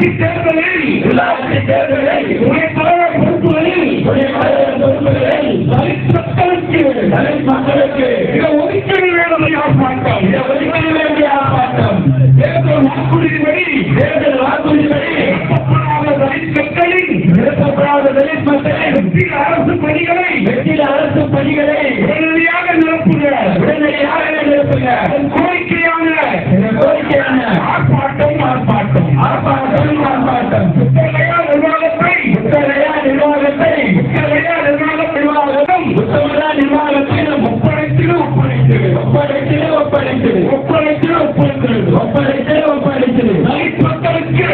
உள்ளாட்சி தேர்தலில் உள்ளாட்சி தேர்தலில் துணைக்கழக பொறுப்புகளில் துணைக்கழக பொறுப்புகளில் தலித் மக்களுக்கு தலித் மக்களுக்கு இட ஒதுக்கீடு வேணும் ஆர்ப்பாட்டம் இட ஒதுக்கீடு வேண்டிய ஆர்ப்பாட்டம். தேர்தல் வாக்குறுதிப்படி தேர்தல் வாக்குறுதிப்படி நிரப்பப்படாத தலித் மக்களின் நிறுத்தப்படாத தலித் மக்களின் அரசு பணிகளை அரசு பணிகளை உடனடியாக நிரப்புங்க உடனடியாக நிரப்புங்க. திருவிழா நிர்வாகத்தில் ஒப்படைத்திட ஒப்படைத்தது ஒப்படைத்திட ஒப்படைத்தது ஒப்படைத்திட ஒப்படைத்தது ஒப்படைத்திட ஒப்படைத்தது மக்களுக்கு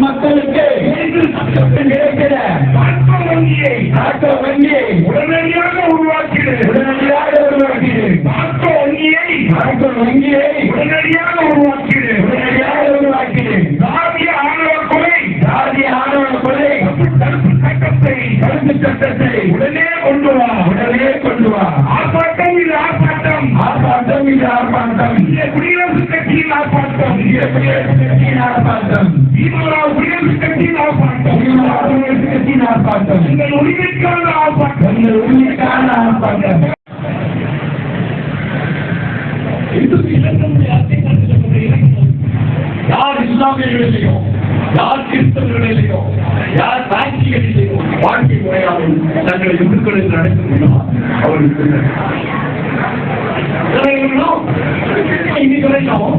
மக்களுக்கு என்று சட்டத்தின் கட்சியின் ஆர்ப்பாட்டம் திமுக கட்சியின் ஆர்ப்பாட்டம் எங்கள் உரிமைக்கான ஆர்ப்பாட்டம் எங்கள் உரிமைக்கான ஆர்ப்பாட்டம் இந்து இலக்கணத்தை அர்த்தப்படுத்தக்கூடிய யார் இஸ்லாமியர்களிலேயோ யார் கிறிஸ்தவர்களிலேயோ யார் சாட்சிகளிலேயோ வாழ்க்கை முறையாலும் தங்களை இந்துக்களுக்கு நடத்த முடியுமா அவர்களுக்கு இன்னைக்கு வரைக்கும்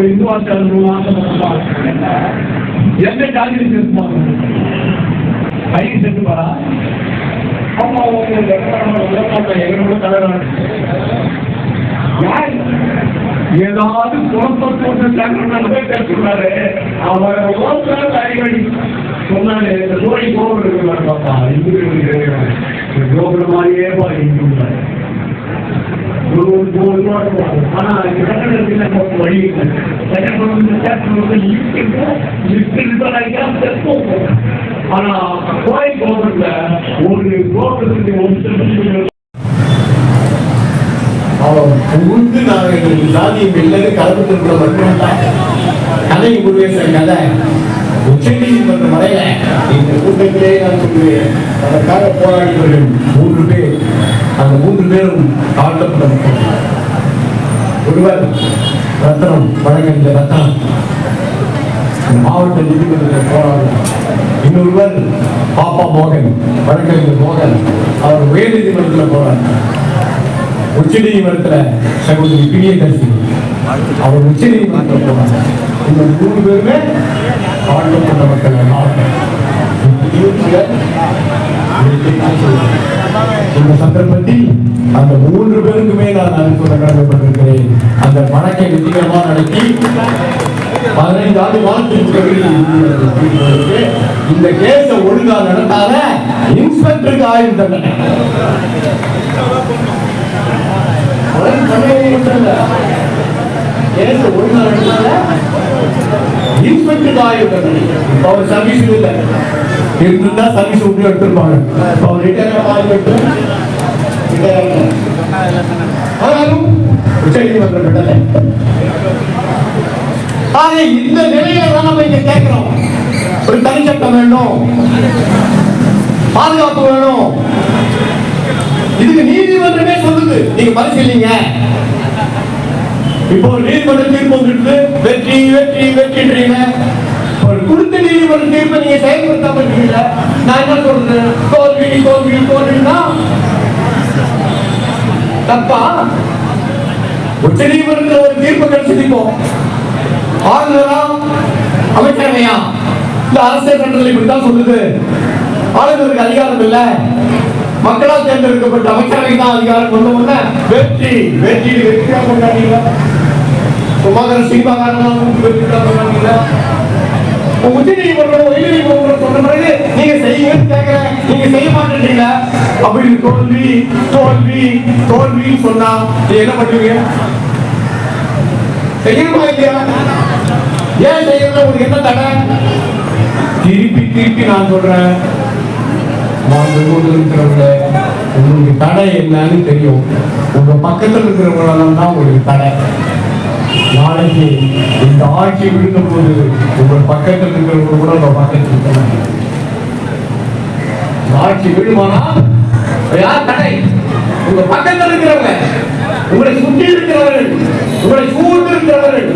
ஒரு இந்துவா சேர்ந்து ஆசைப்படுவான் எந்த ஜாதியை சேர்த்துவாங்க கை சென்று வரா அம்மா உங்களுக்கு எங்களோட தலைவர்? யார்? ஏதாவது குழப்பம் போட்டு தகவல் பேசுறாரு அவர் அறிவடி சொன்னாரு இந்த கோழி கோபுரம் பாப்பா இந்து கோபுரம் மாதிரியே பாருங்க ஒரு ஒரு நமக்கு வழி இல்லை ஆனா கோயில் கோபுரத்துல ஒரு கோபுரத்துக்கு அவன் புகுந்து நான் எங்களுக்கு சாதியம் இல்லைன்னு கலந்துட்டு மட்டும்தான் கதை உருவேச கதை உச்சநீதிமன்றம் வரையில இந்த கூட்டத்திலே நான் சொல்லுவேன். அதற்காக போராடியவர்கள் மூன்று பேர். அந்த மூன்று பேரும் தாழ்த்தப்பட்ட மக்கள் ஒருவர் ரத்னம் வழங்கறிஞர் ரத்னம் மாவட்ட நீதிமன்ற போராடினார் இன்னொருவர் பாப்பா மோகன் வழக்கறிஞர் மோகன் அவர் உயர் நீதிமன்றத்தில் போராடினார் உச்ச நீதிமன்றத்தில் சகோதரி பிரியதர்சி அவர் உச்ச நீதிமன்றத்தில் போனாங்க இந்த மூணு பேருமே தாழ்த்தப்பட்ட மக்கள் மாவட்டம் இந்த சந்தர்ப்பத்தில் அந்த மூன்று பேருக்குமே நான் நன்றி கடமைப்பட்டிருக்கிறேன் அந்த வழக்கை வெற்றிகரமாக நடத்தி பதினைந்து ஆண்டு வாழ்க்கை இந்த கேஸ ஒழுங்கா நடத்தாத இன்ஸ்பெக்டருக்கு ஆயுள் தண்டனை. கேஸ ஒழுங்கா நடத்தாத இன்ஸ்பெக்டருக்கு ஆயுள் தண்டனை. அவர் சர்வீஸ் இல்லை. இருந்தா சர்வீஸ் விட்டு எடுத்திருப்பாங்க. இப்ப அவர் ரிட்டையர் ஆகிவிட்டு உச்சநீதிமன்றம் விடலை ஆக இந்த நிலையில தான் நம்ம இங்க கேட்கிறோம். ஒரு தனி சட்டம் வேணும். பாதுகாப்பு வேணும். இதுக்கு நீதிமன்றமே சொல்லுது. நீங்க பரிசீலிங்க இப்போ ஒரு நீதிமன்ற தீர்ப்பு வந்துட்டு வெற்றி வெற்றி வெற்றின்றீங்க. கொடுத்த நீதிமன்ற தீர்ப்பை நீங்க செயல்படுத்தாம இருக்கீங்க நான் என்ன சொல்றது தோல்வி தோல்வி தோல்வின்னா தப்பா? உச்ச நீதிமன்றத்தில் ஒரு தீர்ப்பு கிடைச்சிருப்போம் ஆளுநரா? அமைச்சரவையா? இந்த அரசியல் சட்டத்தில் இப்படித்தான் சொல்லுது. ஆளுநருக்கு அதிகாரம் இல்லை. மக்களால் தேர்ந்தெடுக்கப்பட்ட அமைச்சரவை தான் அதிகாரம் கொண்டு வந்த வெற்றி. வெற்றி வெற்றியா கொண்டாடிங்களா சுமாதான சிங்காரம் வெற்றியா கொண்டாடிங்களா உச்ச நீதிமன்றம் உயர் நீதிமன்றம் சொன்ன பிறகு நீங்க செய்யுங்கன்னு கேட்கிறேன் நீங்க செய்ய மாட்டேன்றீங்க அப்படி தோல்வி தோல்வி தோல்வின்னு சொன்னா நீங்க என்ன பண்ணுவீங்க? செய்யணுமா இல்லையா? ஏன் செய்யறது உங்களுக்கு என்ன தடை? திருப்பி திருப்பி நான் சொல்றேன். மாண்புமிகு இருக்கிறவங்க உங்களுக்கு தடை என்னன்னு தெரியும். உங்க பக்கத்துல இருக்கிறவங்களெல்லாம் தான் உங்களுக்கு தடை. நாளைக்கு இந்த ஆட்சி விழுந்த போது உங்கள் பக்கத்தில் இருக்கிறவங்க கூட உங்க பக்கத்தில் இருக்காங்க இந்த ஆட்சி விழுமானா யார் தடை. உங்க பக்கத்தில் இருக்கிறவங்க உங்களை சுற்றி இருக்கிறவர்கள் உங்களை சூழ்ந்து இருக்கிறவர்கள்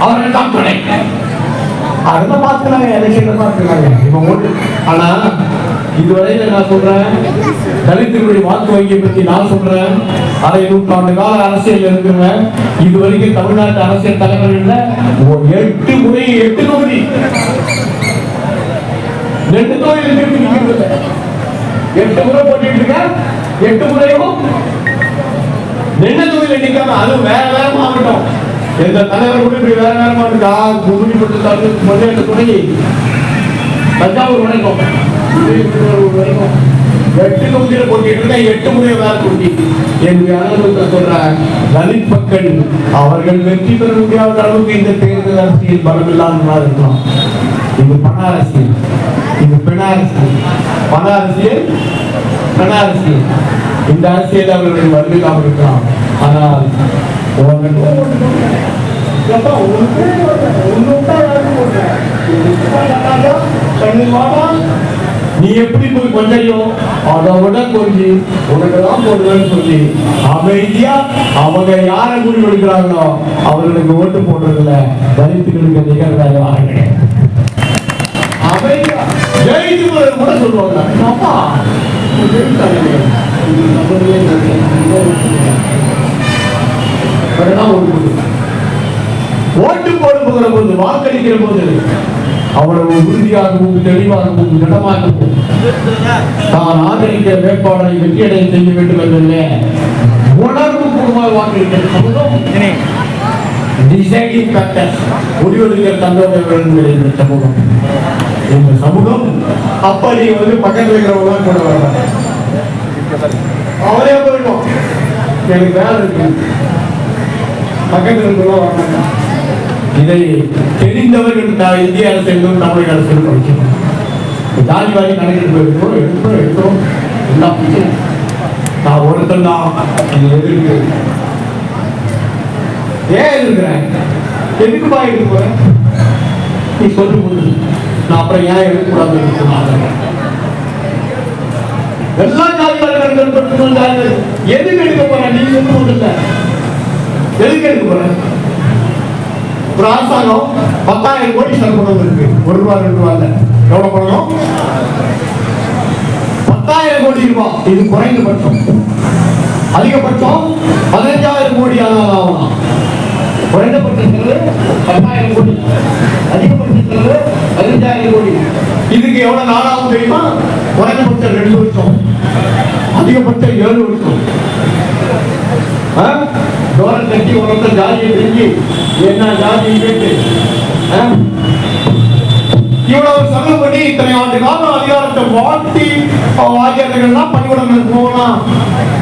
அவர்கள் தான் தடை. அடுத்த பார்த்துக்கிறாங்க எலெக்ஷன்ல பார்த்துக்கிறாங்க இவன் ஓட்டு. ஆனா இதுவரையில நான் சொல்றேன் தலித்துகளுடைய வாக்கு வங்கியை பத்தி நான் சொல்றேன் அரை நூற்றாண்டு கால அரசியல் இறங்குங்க இது வரைக்கும் தமிழ்நாட்டு அரசியல் தலைவர்கள்ல ஒரு எட்டு முறை எட்டு தொகுதி. ரெண்டு தொகுதியில் எட்டு முறை போட்டிட்டு இருக்க? எட்டு முறையும் ரெண்டு தொகுதியில் நிற்காம அது வேற வேற மாவட்டம். எந்த தலைவர் கூட இப்படி வேற வேற மாவட்டம் கும்பிட்டு தள்ளு முன்னேற்ற துணை. தஞ்சாவூர் வரைக்கும் திருவள்ளூர் வரைக்கும். எட்டு தொகுதியில போட்டிட்டு எட்டு முறை வேற தொகுதி என்னுடைய அனுபவத்தை சொல்றார் தலித் மக்கள் அவர்கள் வெற்றி பெற முடியாத அளவுக்கு இந்த தேர்தல் அரசியல் பலம் இல்லாமல் இருக்கலாம் இது பண அரசியல். இது பெண அரசியல். பண அரசியல் பெண அரசியல். இந்த அரசியல் அவர்கள் வருகிறாமல் இருக்கலாம். ஆனால் உங்கள் நீ எப்படி போய் கொண்டையோ அதை விட கொஞ்சி உனக்கு தான் போடுவேன்னு சொல்லி அமைதியா அவங்க யாரை முடிவெடுக்கிறாங்களோ அவர்களுக்கு ஓட்டு போடுறதுல தலித்துகளுக்கு நிகழ்வாக அமைதியா. ஜெயிச்சு கூட சொல்லுவாங்க. அப்பா ஒரு ஓட்டு போட போகிற போது வாக்களிக்கிற போது அவ்வளவு உறுதியாகவும் தெளிவாகவும் திடமாகவும் தான் ஆதரிக்க வேட்பாளரை வெற்றியடைய செய்ய வேண்டும் என்பதிலே உணர்வு பூர்வமாக வாக்களிக்கிற சமூகம் டிசைடிங் ஃபேக்டர் முடிவெடுக்கிற தந்தோடையவர்கள் இந்த சமூகம். இந்த சமூகம் அப்படி வந்து பக்கத்தில் இருக்கிறவங்க கூட வரலாம் அவரே போயிடும் எனக்கு வேலை இருக்கு. பக்கத்தில் இருக்கிறவங்க வரமாட்டாங்க இதை தெரிந்தவர்கள் இந்திய அரசியலும் தமிழக அரசியலும் படிக்கணும் ஜாதி வாரி கணக்கிட்டு போயிருக்கோம் எடுத்தோம் எடுத்தோம் எல்லாம் நான் ஒருத்தன் தான் எதிர்க்கு ஏன் இருக்கிறேன் எதுக்குப்பா பா எடுக்க போறேன் நீ சொல்லும் போது நான் அப்புறம் ஏன் எடுக்கக்கூடாது எல்லா ஜாதி. எதுக்கு எடுக்க போறேன் நீ சொல்லும் போது இல்லை எதுக்கு எடுக்க போறேன் ஒரு அரசாங்கம் பத்தாயிரம் கோடி செலவு பண்ணது இருக்கு. ஒரு ரூபா ரெண்டு ரூபா இல்ல. எவ்வளவு பண்ணணும்? பத்தாயிரம் கோடி ரூபாய் இது குறைந்தபட்சம். அதிகபட்சம் பதினஞ்சாயிரம் கோடி ஆனால் ஆகலாம். குறைந்தபட்ச செலவு பத்தாயிரம் கோடி. அதிகபட்ச செலவு பதினஞ்சாயிரம் கோடி. இதுக்கு எவ்வளவு நாளாகும் தெரியுமா? குறைந்தபட்சம் ரெண்டு வருஷம் அதிகபட்சம் ஏழு வருஷம் ஆ? தோரம் கட்டி உரத்த ஜாதியை தெரிஞ்சு என்ன ஜாதி கேட்டு இவ்வளவு செலவு பண்ணி இத்தனை ஆண்டு காலம் அதிகாரத்தை வாட்டி வாத்தியார்கள்லாம் பள்ளிக்கூடங்களுக்கு போகலாம்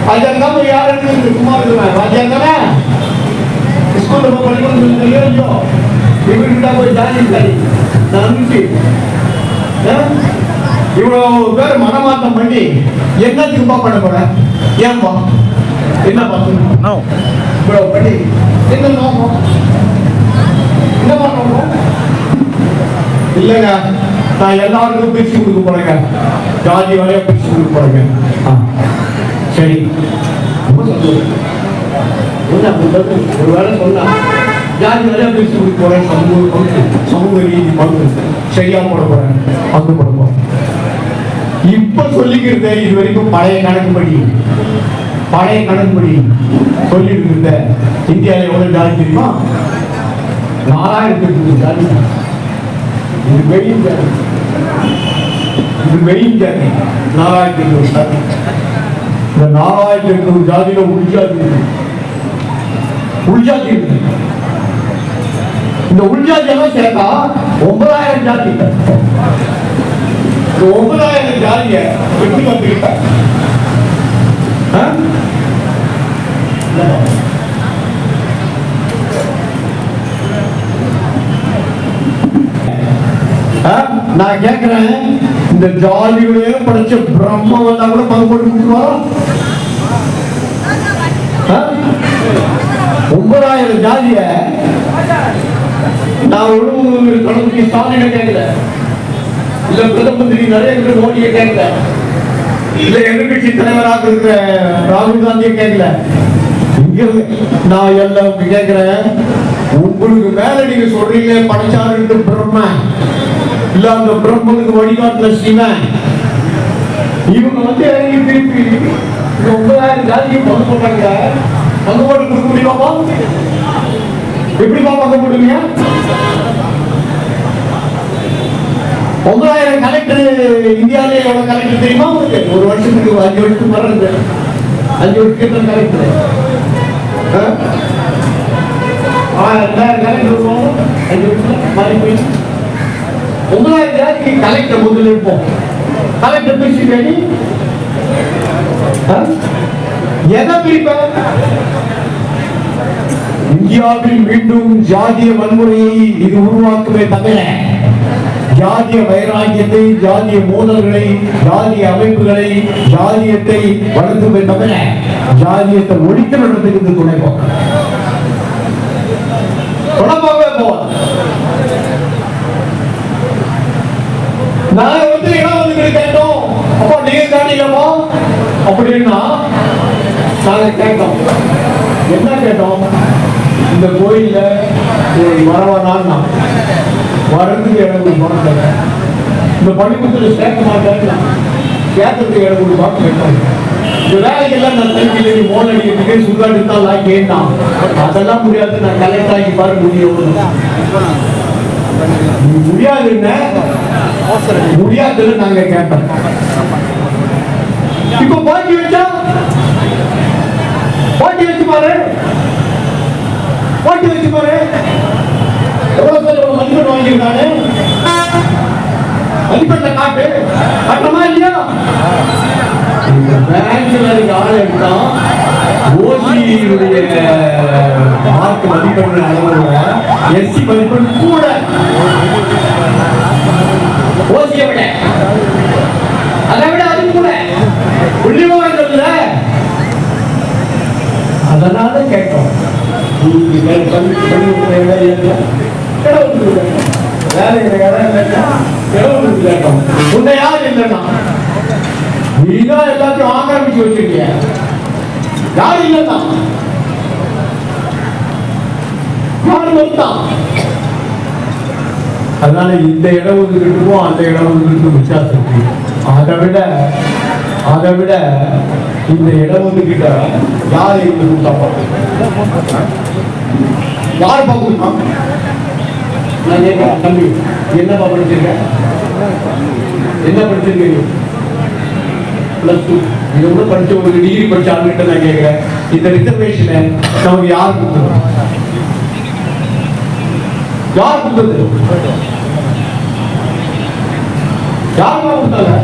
வாத்தியார் யாருன்னு சும்மா இருக்கிறேன் வாத்தியார் ஸ்கூல்ல போய் பள்ளிக்கூடம் இல்லையோ இவர்கிட்ட போய் ஜாதி சரி நான் இவ்வளவு பேர் மனமாற்றம் பண்ணி என்ன திரும்ப பண்ண போறேன் ஏன்பா? என்ன பார்த்து இவ்வளவு பண்ணி என்ன நோக்கம்? என்னமா நோக்கம்? இல்லைங்க. நான் எல்லாருக்கும் பிரிச்சு கொடுக்க போறேங்க. ஜாதி வரையா பிரிச்சு கொடுக்க போறேங்க. சரி. ரொம்ப சந்தோஷம். என்ன? ஒரு வேலை சொன்னா ஜாதி வரையா பிரிச்சு கொடுக்க போறேன். சமூக சமூக நீதி பங்கு சரியா போட போறேன். பங்கு போட போறேன். இப்ப சொல்லிக்கிறது இது வரைக்கும் பழைய கணக்குப்படி பழைய கணக்குப்படி சொல்லிட்டு இருந்த இந்தியாவில் எவ்வளவு ஜாதி தெரியுமா? நாலாயிரத்தி ஜாதி. இது வெயில் ஜாதி. இது வெயில் ஜாதி. நாலாயிரத்தி எட்நூறு ஜாதி. இந்த நாலாயிரத்தி எட்நூறு ஜாதியில உள்ஜாதி உள்ஜாதி இருக்கு. இந்த உள்ஜாதி எல்லாம் சேர்த்தா ஒன்பதாயிரம் ஜாதி. இந்த ஒன்பதாயிரம் ஜாதிய எப்படி வந்துக்கிட்ட நான் கேட்கிறேன் இந்த ஜாலியோடய படிச்ச பிரம்ம வந்தா கூட பங்கு கொடுத்துருவாரா ஒன்பதாயிரம் ஜாதிய? நான் ஒழுங்கு கடவுளுக்கு ஸ்டாலினை கேட்கல. பிரதம மந்திரி நரேந்திர மோடியை கேட்கல. இல்ல எதிர்கட்சி தலைவராக இருக்கிற ராகுல் காந்தியை கேட்கல. இங்க நான் எல்லாம் கேட்கிறேன். உங்களுக்கு மேல நீங்க சொல்றீங்க படைச்சாரு பிரம்ம. இல்ல அந்த பிரம்மனுக்கு வழிகாட்டுல சிவன். இவங்க வந்து இறங்கி திருப்பி இந்த ஒன்பதாயிரம் ஜாதியை பங்கு போட்டாங்க. பங்கு போட்டு கொடுக்க முடியுமாப்பா? எப்படிப்பா பங்கு போடுவீங்க? ஒன்பதாயிரம் கலெக்டர் இந்தியாவிலே எவ்வளவு கலெக்டர் தெரியுமா? உங்களுக்கு? ஒரு வருஷத்துக்கு அஞ்சு வருஷத்துக்கு வர்றது அஞ்சு வருஷத்துக்கு கலெக்டர் கலெக்டர் வருவோம் அஞ்சு வருஷம் மாறி போயிடுச்சு ஒன்பதாயிரம் ஜாதிக்கு கலெக்டர் முதல்ல இருப்போம். கலெக்டர் பேசி வேணி எதை பிரிப்ப இந்தியாவில் மீண்டும் ஜாதிய வன்முறையை இது உருவாக்குமே தவிர ஜாதிய வைராக்கியத்தை ஜாதிய மோதல்களை ஜாதிய அமைப்புகளை ஜாதியத்தை வளர்க்குமே தவிர ஜாதியத்தை ஒழிக்க வேண்டதுக்கு இது துணை போகும் குணமாகவே நாங்க வந்து இடம் வந்து கேட்டோம். அப்போ நீங்க காட்டிக்கலாமா அப்படின்னா நாங்க கேட்டோம். என்ன கேட்டோம்? இந்த கோயில்ல ஒரு வரவானா வரதுக்கு இடம் கொடுப்பாங்க இந்த பள்ளிக்கூடத்தில் சேர்க்க மாட்டேன்னா சேர்க்கறதுக்கு இடம் கொடுப்பாங்க கேட்டோம் இந்த வேலைக்கெல்லாம் நான் தனிக்கில நீ மோன் அடிக்கிறதுக்கு சுகாட்டு தான் நான் கேட்டான். அதெல்லாம் முடியாது. நான் கலெக்ட் ஆகி பாரு முடியும் முடியாதுன்னு முடியாதுன்னு நாங்க கேட்டோம். இப்போ பாக்கி வச்சா? பாக்கி வச்சு பாரு. பாக்கி வச்சு பாரு. எவ்வளவு பேர் எவ்வளவு காட்டு. கட்டமா இல்லையா? இந்த பேங்க்ல இருக்க ஆள் எடுத்தா ஓசியுடைய மார்க் மதிப்பெண் அளவுல எஸ்சி மதிப்பெண் கூட. ஓசியை விட. அதை விட அது கூட. புள்ளிமானங்கள்ல அதனால கேட்டோம். நீங்க வேற பள்ளி வேலை இல்லை, இடம் இல்லைன்னா உன்னை யார் இல்லைன்னா? நீதான் எல்லாத்தையும் ஆக்கிரமிச்சு வச்சிருக்கீங்க யார் இல்லைன்னா? அதனால இந்த இடம் ஒதுக்கிட்டுக்கும் அந்த இடம் ஒதுக்கிட்டு வித்தியாசம் இருக்கு அதை விட அதை விட இந்த இடம் ஒதுக்கிட்ட யார் இருந்து யார் பார்க்கணும் நான் கேட்கிறேன் தம்பி? என்னப்பா படிச்சிருக்க? என்ன படிச்சிருக்கீங்க பிளஸ் டூ இது கூட படிச்ச ஒரு டிகிரி படிச்ச ஆளுகிட்ட நான் கேட்கிறேன். இந்த ரிசர்வேஷனை நமக்கு யார் கொடுத்தது? யார் கொடுத்தது? யார் கொடுத்தாங்க?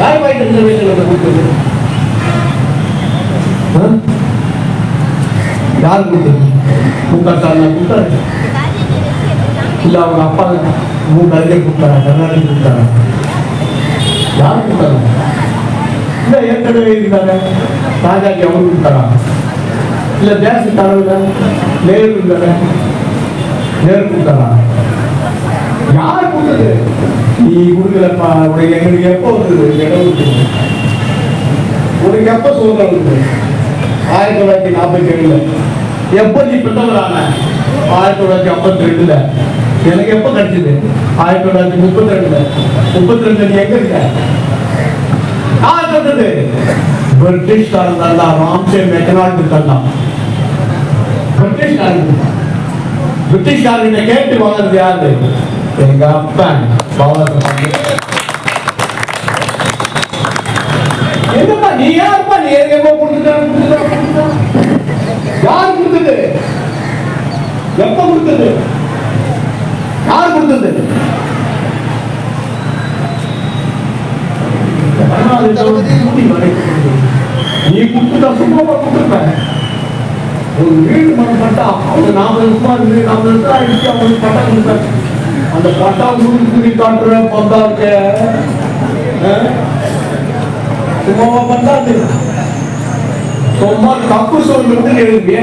யார் வாய்ட்டு ரிசர்வேஷன் கொடுத்தது? ஆ? யார் கொடுத்தது முக ஸ்டாலின் கொடுத்தாரு அவங்க அப்பா மூணு அறிஞர் கொடுத்தாரா கருணாநிதி கொடுத்தாரா யார் கொடுத்தாங்க இல்ல ஏற்கனவே இருந்தாங்க. ராஜாஜி அவங்க கொடுத்தாரா இல்ல தேச தலைவர் நேரு இருந்தாரு? நேரு கொடுத்தாரா யார் கொடுத்தது நீ கொடுக்கலப்பா உனக்கு எங்களுக்கு எப்போ வந்தது? இடம் உனக்கு எப்போ சுதந்திரம் ஆயிரத்தி தொள்ளாயிரத்தி நாற்பத்தி ஏழுல. எப்போ நீ பிறந்தவரான ஆயிரத்தி தொள்ளாயிரத்தி ஐம்பத்தி ரெண்டுல. எனக்கு எப்போ கிடைச்சது? ஆயிரத்தி தொள்ளாயிரத்தி முப்பத்தி ரெண்டுல. முப்பத்தி ரெண்டு நீ எங்க இருக்க? யார் தந்தது பிரிட்டிஷ்காரன் தந்தா ராம்சே மெக்கனால்டு தந்தான். பிரிட்டிஷ்காரன். பிரிட்டிஷ்காரன் கேட்டு வாங்குறது யாரு? எங்க அப்பன் பாபா சாஹேப் என்னப்பா நீ யாருப்பா நீ எங்கேயோ கொடுத்துட்டா கொடுத்துட்டா கொடுத்துட்டா யார் கொடுத்தது எப்ப கொடுத்தது? யார் கொடுத்தது? நீ கொடுத்துட்டா சும்மாவா ஒரு வீடு மனம் பட்டா அவங்க நாம சும்மா நாம இருக்கா அடிச்சு அவங்களுக்கு பட்டா கொடுப்பேன் அந்த பட்டா கொடுத்து நீ காட்டுற பந்தா இருக்க சும்மாவா சும்மா தப்பு சொல்றது வந்து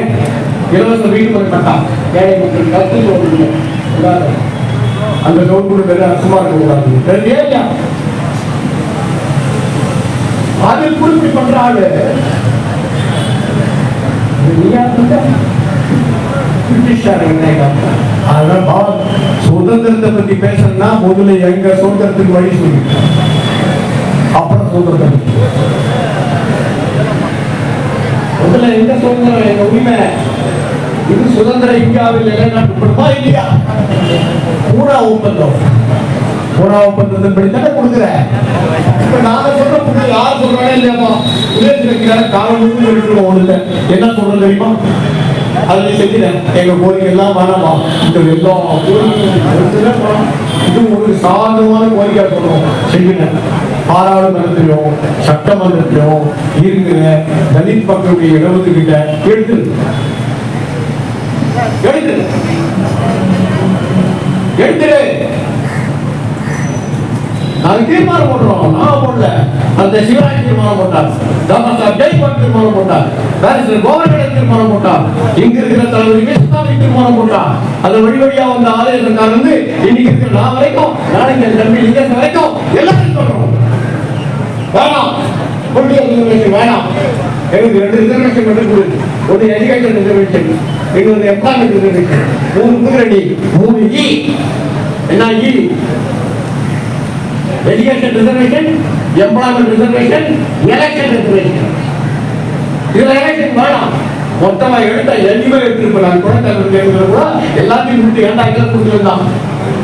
இலவச வீடு பட்டா. ஏழை மக்கள் இல்லை. இல்லாத. அந்த கவுன்மெண்ட் பேரு அரசுமா இருக்கக்கூடாது இல்லையா அதில் குறிப்பி பண்ற ஆளு. சுதந்திரத்தை பத்தி பேசணும்னா முதல்ல எங்க சுதந்திரத்துக்கு வழி சொல்லி. அப்புறம் சுதந்திரம். முதல்ல எங்க சுதந்திரம்? எங்க உரிமை? இது சுதந்திர இந்தியாவில் நிலைநாட்டப்படுமா இல்லையா? பூரா ஒப்பந்தம். பூரா ஒப்பந்தத்தின்படி தானே கொடுக்குற இப்ப நாங்க சொல்ற புள்ள யார் சொல்றானே இல்லையாமா உயர்ந்திருக்கிறார காலம் முழுக்க இருக்கிறோம் ஒண்ணுல என்ன சொல்றது தெரியுமா? அதுல செஞ்சுறேன் எங்க கோரிக்கை எல்லாம் வேணாமா இந்த எல்லா இது ஒரு சாதகமான கோரிக்கையா சொல்றோம். செய்யுங்க பாராளுமன்றத்திலும் சட்டமன்றத்திலும் இருக்கிற தலித் மக்களுடைய இடஒதுக்கீட்டை எடுத்து எடுத்து எடுத்துரு. நாங்க தீர்மானம் போடுறோம் நான் போடல. அந்த சிவராஜ் தீர்மானம் போட்டார். தாமசார் ஜெய்பால் தீர்மானம் போட்டார். பேரிஸ்டர் கோவர்தன் தீர்மானம் போட்டார். இங்க இருக்கிற தலைவர் விஸ்வாமி தீர்மானம் போட்டார். அந்த வழி வழியா வந்த ஆலயக்காரர் வந்து இன்னைக்கு இருக்கிற நான் வரைக்கும் நாளைக்கு என் தம்பி லிங்கேஷ் வரைக்கும் எல்லாரும் சொல்றோம். வேணாம். பொலிட்டிகல் வேணாம். எங்களுக்கு ரெண்டு ரிசர்வேஷன் மட்டும் கொடுக்கு ஒன்று எஜுகேஷன் ரிசர்வேஷன் இன்னொரு எம்ப்ளாய்மெண்ட் ரிசர்வேஷன் மூணு குதிரடி மூணு இ என்ன இ education reservation employment reservation election reservation இதுல எலெக்ஷன் வேணாம். மொத்தமா எடுத்த எதுவுமே எடுத்துருப்பேன் குழந்தை கூட எல்லாத்தையும் கொடுத்து ஏன்டா கொடுத்துருந்தான்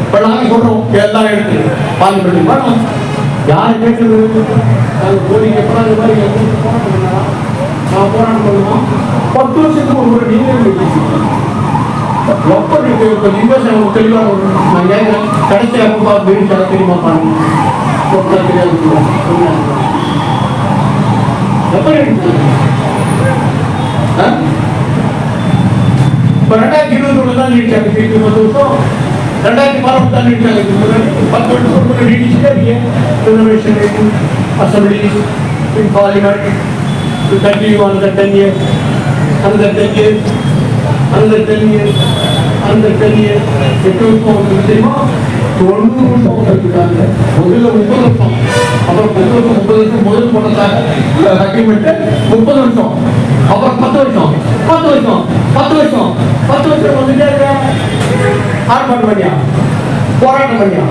இப்ப நாங்க சொல்றோம் எல்லாம் எடுத்து. பார்லிமெண்ட் வேணாம். யார் கேட்கறது மாதிரி போராட்டம் பண்ணலாம் நான் போராட்டம் பண்ணுவோம் பத்து வருஷத்துக்கு ஒரு முறை நீங்க எப்ப நீங்க இப்ப நிர்வாகம் தெளிவா வரும். நான் கேட்கிறேன் கடைசி அப்பா வீடு தர தெரியுமா பாருங்க ஒப்பா தெரியாது சொல்லுங்க. எப்ப எடுத்து ஆ? இப்ப ரெண்டாயிரத்தி இருபத்தி ஒண்ணு தான் நீடிச்சாங்க திருப்பி பத்து வருஷம் ரெண்டாயிரத்தி பதினொன்று தான் நீடிச்சாங்க இதுக்கு முன்னாடி. பத்து வருஷம் கூட நீடிச்சுட்டே இருக்கீங்க reservation assembly in parliament to continue on the ten years அந்த டென் இயர்ஸ் அந்த டென் இயர்ஸ் அந்த டென் இயர்ஸ் எட்டு வருஷம் உங்களுக்கு தெரியுமா தொண்ணூறு வருஷம் கொடுத்துருக்காங்க முதல்ல முப்பது வருஷம் அப்புறம் முப்பது வருஷம் முப்பது வருஷம் முதல் போனதாக அக்ரிமெண்ட் முப்பது வருஷம் அப்புறம் பத்து வருஷம் பத்து வருஷம் பத்து வருஷம் பத்து வருஷம் வந்துட்டே இருக்க ஆர்ப்பாட்டம் பண்ணியா போராட்டம் பண்ணியா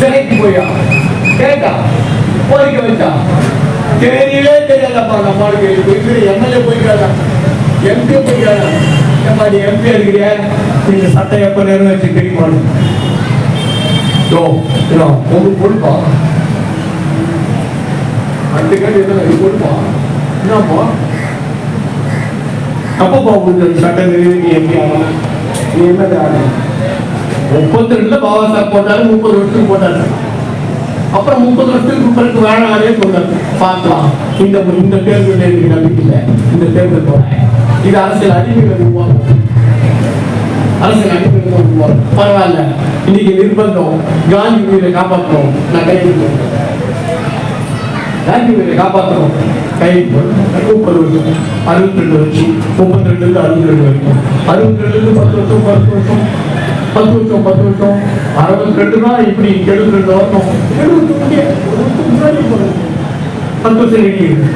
சிலைக்கு போயா கேட்டா கோரிக்கை வச்சா தெரியவே தெரியாதப்பா நம்மளுக்கு இருக்கிற எம்எல்ஏ போய்க்கிறாங்க எம்பி போய்க்கிறாங்க ஏப்பா நீ எம்பி இருக்கிறியா? இந்த சட்டை எப்ப நிறைவேற்றி தெரியுமா யோ இதோ, உங்களுக்கு கொடுப்பா. கேள்வி என்ன? இது கொடுப்பா. என்னப்பா அப்பப்பா உங்களுக்கு சட்டை நீ எம்பி ஆகணும் நீ என்ன ஆகணும் முப்பத்தி ரெண்டுல பாபா சாஹ் போட்டாரு முப்பது வருஷத்துக்கு போட்டாரு. அப்புறம் முப்பது வருஷத்துக்கு பிறகு வேணாலே சொல்றாரு. பார்க்கலாம் இந்த இந்த தேர்தல் எனக்கு நம்பிக்கை இல்லை. இந்த தேர்தல் போறேன் இது அரசியல் அடிமைகள் உருவாகும் அரசியல் அடிமைகள் உருவாகும் பரவாயில்ல. இன்னைக்கு நிர்பந்தம். காந்தி உயிரை காப்பாற்றணும் நான் கைது காந்தி உயிரை காப்பாற்றணும் கைது முப்பது வருஷம். அறுபத்தி ரெண்டு வருஷம். முப்பத்தி ரெண்டுல இருந்து அறுபத்தி ரெண்டு வரைக்கும் அறுபத்தி ரெண்டுல இருந்து பத்து வருஷம் பத்து வருஷம். பத்து வருஷம் பத்து வருஷம் அறுபத்தி ரெண்டு தான் இப்படி எழுபத்தி ரெண்டு வருஷம் பத்து வருஷம் நீடிக்குது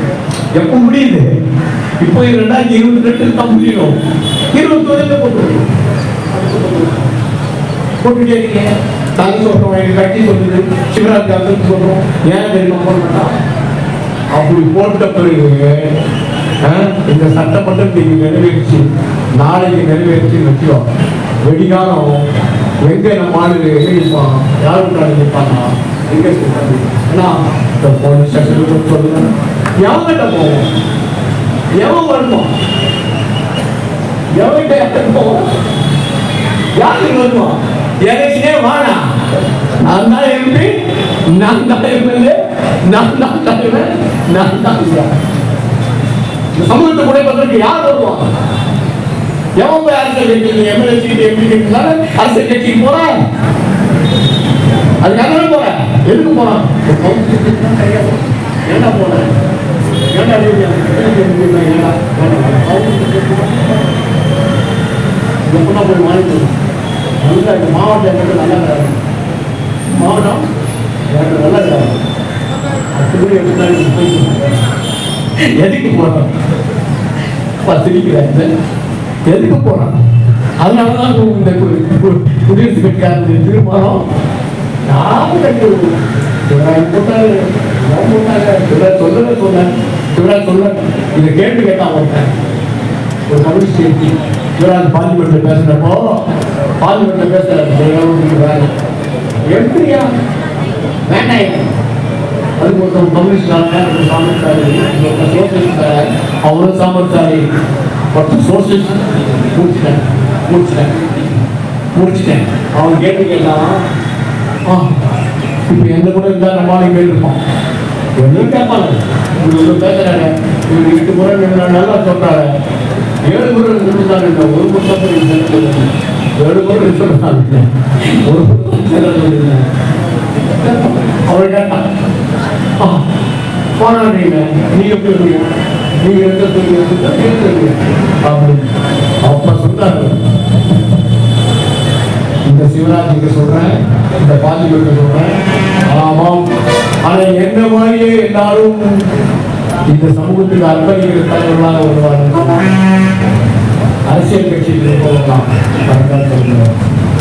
எப்ப முடியுது. இப்போ ரெண்டாயிரத்தி இருபத்தி ரெண்டு தான் முடியும். இருபத்தி ஒண்ணுல போட்டு போட்டுட்டே இருக்கீங்க. நாங்க சொல்றோம் எங்க கட்சி சொல்லுது. சிவராத்திரி காந்தி சொல்றோம். ஏன் தெரியுமா போட மாட்டான் அப்படி போட்ட பிறகு இந்த சட்டமன்றம் நீங்க நிறைவேற்றி நாளைக்கு நிறைவேற்றி வச்சோம் வெடிகாலம். எங்கே நம்ம ஆளு எங்க இருப்பான் யார் விட்டாலும் இருப்பானா எங்கே ஏன்னா இந்த போலீஸ் ஸ்டேஷனுக்கு சொல்லுங்க. எவங்கிட்ட போவோம்? எவன் வருவான் எவன்கிட்ட யார்கிட்ட போவோம்? யாருக்கு வருவான் எனக்குனே வானா நான் தான் எம்பி நான் தான் எம்எல்ஏ நான் தான் தலைவர் நான் தான் ஐயா. இந்த சமூகத்தை குறைப்பதற்கு யார் வருவான் எவன் போய் அரசியல் கட்சிக்கு எம்எல்ஏ சீட்டு எம்பி கட்சினால அரசியல் கட்சிக்கு போறான் அதுக்காக தானே போறேன் எதுக்கு போறான் என்ன போறேன் போய் வாங்கிட்டு மாவட்டம் நல்லா மாவட்டம் நல்லா எதுக்கு போறோம் பத்திரிக்கிறாங்க எதுக்கு போறாங்க அதனாலதான் இந்த குடியரசு கட்சிக்காரங்க தீர்மானம் யாரும் கட்டு போட்டாரு. போட்டாங்க சிவராஜ் சொல்ல சொன்னேன் சிவராஜ் சொல்ல இதை கேட்டு கேட்டான் ஒருத்தன் ஒரு கம்யூனிஸ்ட் எம்பி சிவராஜ் பார்லிமெண்ட்ல பேசுறப்போ பார்லிமெண்ட்ல பேசுறாரு. எப்படியா? வேண்டாம் அதுக்கு ஒருத்தன் கம்யூனிஸ்ட் சாமர்த்தாரி சோசியலிஸ்ட் அவரும் சாமர்த்தாரி பத்து சோர்ஸஸ் முடிச்சிட்டேன் முடிச்சிட்டேன் முடிச்சிட்டேன். அவன் கேட்டு கேட்டான் ஆ இப்போ எந்த கூட இருந்தால் நம்மளால இங்கே எவ்வளோ கேட்பாங்க இவங்க பேசுகிறாங்க இவங்க எட்டு முறை நின்று நல்லா சொல்கிறாங்க ஏழு முறை நின்றுட்டாங்க ஒரு முறை ஏழு முறை சொல்றாங்க ஒரு முறை அவள் கேட்டான். "ஆ, போராடுறீங்க நீங்க. எப்படி இருக்கீங்க நீங்க எந்த தொழில் இருக்கீங்க அப்படின்னு. அப்ப சொன்னாரு. இந்த சிவராஜுக்கு சொல்றேன் இந்த பாதிக்கு சொல்றேன். ஆமாம். ஆனா என்ன மாதிரியே எல்லாரும் இந்த சமூகத்துக்கு அர்ப்பணிக்கிற தலைவர்களாக வருவார்கள். அரசியல் கட்சியில் போகலாம்.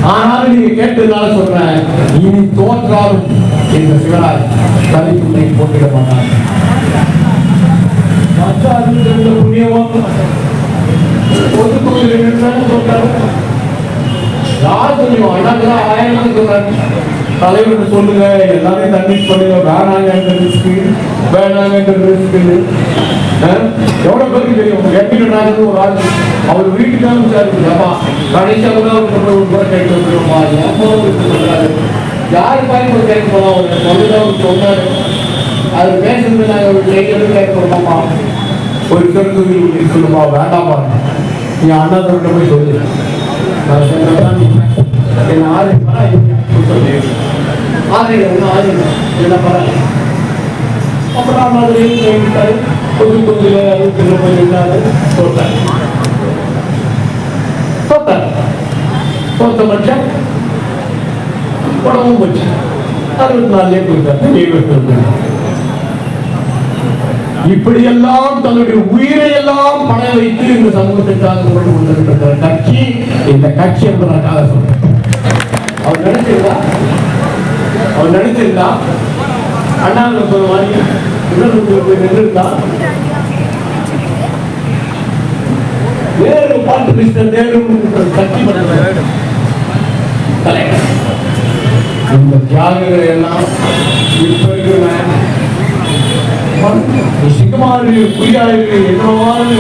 ஆனாலும் நீங்க கேட்டதுனால சொல்றேன் இனி தோற்றாலும் இந்த சிவராஜ் தனித்துணை போட்டிட மாட்டாங்க. சாதித்திருந்த அறிஞர்கள் புண்ணியவான் சொல்றாரு யார் தெரியும் அண்ணாக்கெல்லாம் ஆயிரம் சொல்றாரு தலைவர் சொல்லுங்க எல்லாமே கன்வின்ஸ் பண்ணுங்க வேணாங்க இந்த ரிஸ்க் வேணாங்க இந்த ரிஸ்க் எவ்வளவு பேருக்கு தெரியும் எப்படி எப்பினாங்க ஒரு ஆள் அவர் வீட்டுக்காக அனுப்பிச்சாரு கடைசியாக கூட அவர் கொண்டு ஒரு முறை கேட்டு வந்துருமா சொல்றாரு யார் பாய் ஒரு கேட்க போலாம் அவர் சொல்லுதான் அவர் சொன்னாரு அது பேசுறது நாங்கள் ஒரு கேட்க கேட்க போறோமா ஒரு கருத்து சொல்லுமா? வேண்டாமா? நீ அண்ணா தோட்ட போய் சொல்லு. நான் சொன்னதான் நீ என்ன? ஆறு சொல்லு என்ன பரவாயில்ல. அப்புறம் மாதிரி சொல்லிட்டாரு கொஞ்சம் கொஞ்சம் அறுபத்தி போய் இருந்தாரு தோட்டாரு தோட்டாரு தோத்த பட்சம் உடம்பும் போச்சு. அறுபத்தி நாலுலேயே கொடுத்தாரு. இப்படியெல்லாம் தன்னுடைய உயிரை எல்லாம் பண வைத்து இந்த சமூகத்திற்காக கொண்டு வந்திருக்கிற கட்சி இந்த கட்சி என்பதற்காக சொல்றேன். அவர் நினைச்சிருந்தா? அவர் நினைச்சிருந்தா? அண்ணாங்க சொன்ன மாதிரி இன்னொரு போய் நின்றுருந்தா? வேறு பாட்டு மிஸ்டர் நேரும் கட்சி பண்ண தலைவர். இந்த தியாகங்களை எல்லாம் இப்ப இருக்கிற சிங்கமாறு புரியாரு என்னவாறு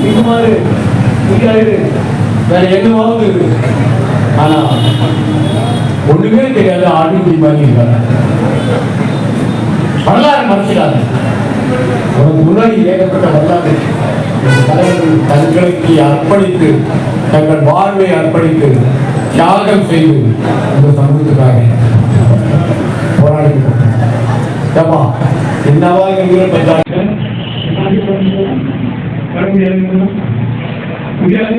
சிங்கமாறு வேற என்னவாவது இருக்கு ஆனா ஒண்ணுமே தெரியாது ஆட்டுக்குடி மாதிரி இருக்காங்க வரலாறு மறைச்சிடாது. உனக்கு முன்னாடி ஏகப்பட்ட வரலாறு தலைவர்கள் தங்களுக்கு அர்ப்பணித்து தங்கள் வாழ்வை அர்ப்பணித்து தியாகம் செய்து இந்த சமூகத்துக்காக போராடி ஏப்பா என்னவா இங்கே பஞ்சாயத்து முடியாது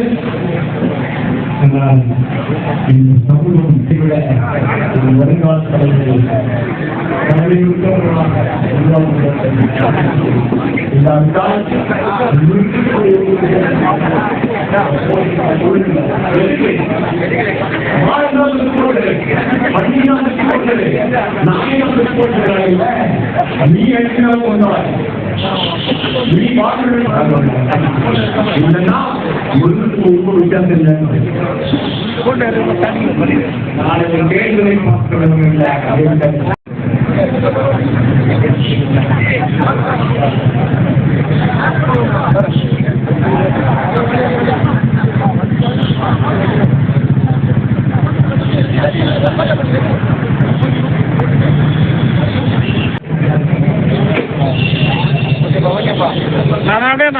இந்த சமூகம் விட வருங்கால தலைவர்கள் நீ எழுதினால் கொண்டாய். நீ வாழ்க்கை இல்லைன்னா ஒன்றுக்கு ஒன்று வித்தியாசம் இல்லை நாளைக்கு கேள்வி மக்களும் இல்லை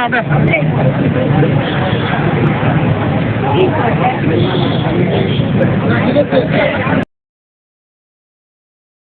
அப்படின்னு